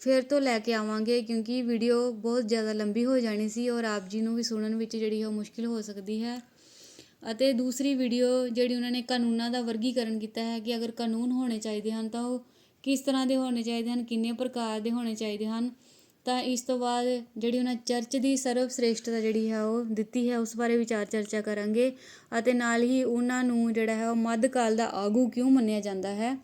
ਫਿਰ ਤੋਂ ਲੈ ਕੇ ਆਵਾਂਗੇ ਕਿਉਂਕਿ ਵੀਡੀਓ ਬਹੁਤ ਜ਼ਿਆਦਾ ਲੰਬੀ ਹੋ ਜਾਣੀ ਸੀ ਔਰ ਆਪ ਜੀ ਨੂੰ ਵੀ ਸੁਣਨ ਵਿੱਚ ਜਿਹੜੀ ਹੈ ਉਹ ਮੁਸ਼ਕਿਲ ਹੋ ਸਕਦੀ ਹੈ। ਅਤੇ ਦੂਸਰੀ ਵੀਡੀਓ ਜਿਹੜੀ ਉਹਨਾਂ ਨੇ ਕਾਨੂੰਨਾਂ ਦਾ ਵਰਗੀਕਰਨ ਕੀਤਾ ਹੈ ਕਿ ਅਗਰ ਕਾਨੂੰਨ ਹੋਣੇ ਚਾਹੀਦੇ ਹਨ ਤਾਂ ਉਹ ਕਿਸ ਤਰ੍ਹਾਂ ਦੇ ਹੋਣੇ ਚਾਹੀਦੇ ਹਨ, ਕਿੰਨੇ ਪ੍ਰਕਾਰ ਦੇ ਹੋਣੇ ਚਾਹੀਦੇ ਹਨ, ਤਾਂ ਇਸ ਤੋਂ ਬਾਅਦ ਜਿਹੜੀ ਉਹਨਾਂ ਚਰਚ ਦੀ ਸਰਵ ਸ੍ਰੇਸ਼ਟਤਾ ਜਿਹੜੀ ਹੈ ਉਹ ਦਿੱਤੀ ਹੈ, ਉਸ ਬਾਰੇ ਵਿਚਾਰ ਚਰਚਾ ਕਰਾਂਗੇ ਅਤੇ ਨਾਲ ਹੀ ਉਹਨਾਂ ਨੂੰ ਜਿਹੜਾ ਹੈ ਉਹ ਮੱਧਕਾਲ ਦਾ ਆਗੂ ਕਿਉਂ ਮੰਨਿਆ ਜਾਂਦਾ ਹੈ,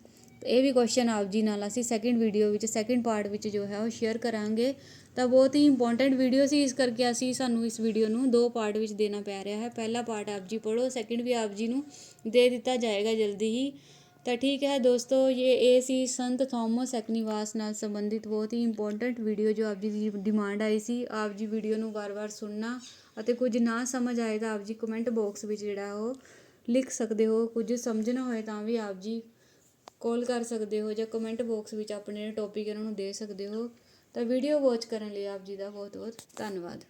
ਇਹ ਵੀ ਕੁਐਸਚਨ ਆਪ ਜੀ ਨਾਲ ਅਸੀਂ ਸੈਕਿੰਡ ਵੀਡੀਓ ਵਿੱਚ ਸੈਕਿੰਡ ਪਾਰਟ ਵਿੱਚ ਜੋ ਹੈ ਉਹ ਸ਼ੇਅਰ ਕਰਾਂਗੇ। ਤਾਂ ਬਹੁਤ ਹੀ ਇੰਪੋਰਟੈਂਟ ਵੀਡੀਓ ਸੀ, ਇਸ ਕਰਕੇ ਅਸੀਂ ਸਾਨੂੰ ਇਸ ਵੀਡੀਓ ਨੂੰ ਦੋ ਪਾਰਟ ਵਿੱਚ ਦੇਣਾ ਪੈ ਰਿਹਾ ਹੈ। ਪਹਿਲਾ ਪਾਰਟ ਆਪ ਜੀ ਪੜੋ ਸੈਕਿੰਡ ਵੀ ਆਪ ਜੀ ਨੂੰ ਦੇ ਦਿੱਤਾ ਜਾਏਗਾ ਜਲਦੀ ਹੀ। ਤਾਂ ਠੀਕ ਹੈ ਦੋਸਤੋ, ਇਹ ਇਹ ਸੀ ਸੰਤ ਥਾਮਸ ਐਕਨੀਵਾਸ ਨਾਲ ਸੰਬੰਧਿਤ ਬਹੁਤ ਹੀ ਇੰਪੋਰਟੈਂਟ ਵੀਡੀਓ ਜੋ ਆਪ ਜੀ ਦੀ ਡਿਮਾਂਡ ਆਈ ਸੀ। ਆਪ ਜੀ ਵੀਡੀਓ ਨੂੰ ਵਾਰ-ਵਾਰ ਸੁਣਨਾ ਅਤੇ ਕੁਝ ਨਾ ਸਮਝ ਆਏ ਤਾਂ ਆਪ ਜੀ ਕਮੈਂਟ ਬਾਕਸ ਵਿੱਚ ਜਿਹੜਾ ਉਹ ਲਿਖ ਸਕਦੇ ਹੋ। ਕੁਝ ਸਮਝਣਾ ਹੋਏ ਤਾਂ ਵੀ ਆਪ ਜੀ ਕਾਲ ਕਰ ਸਕਦੇ ਹੋ ਜਾਂ ਕਮੈਂਟ ਬਾਕਸ ਵਿੱਚ ਆਪਣੇ ਟੌਪਿਕ ਇਹਨਾਂ ਨੂੰ ਦੇ ਸਕਦੇ ਹੋ। ਤਾਂ ਵੀਡੀਓ ਵਾਚ ਕਰਨ ਲਈ ਆਪ ਜੀ ਦਾ ਬਹੁਤ ਬਹੁਤ ਧੰਨਵਾਦ।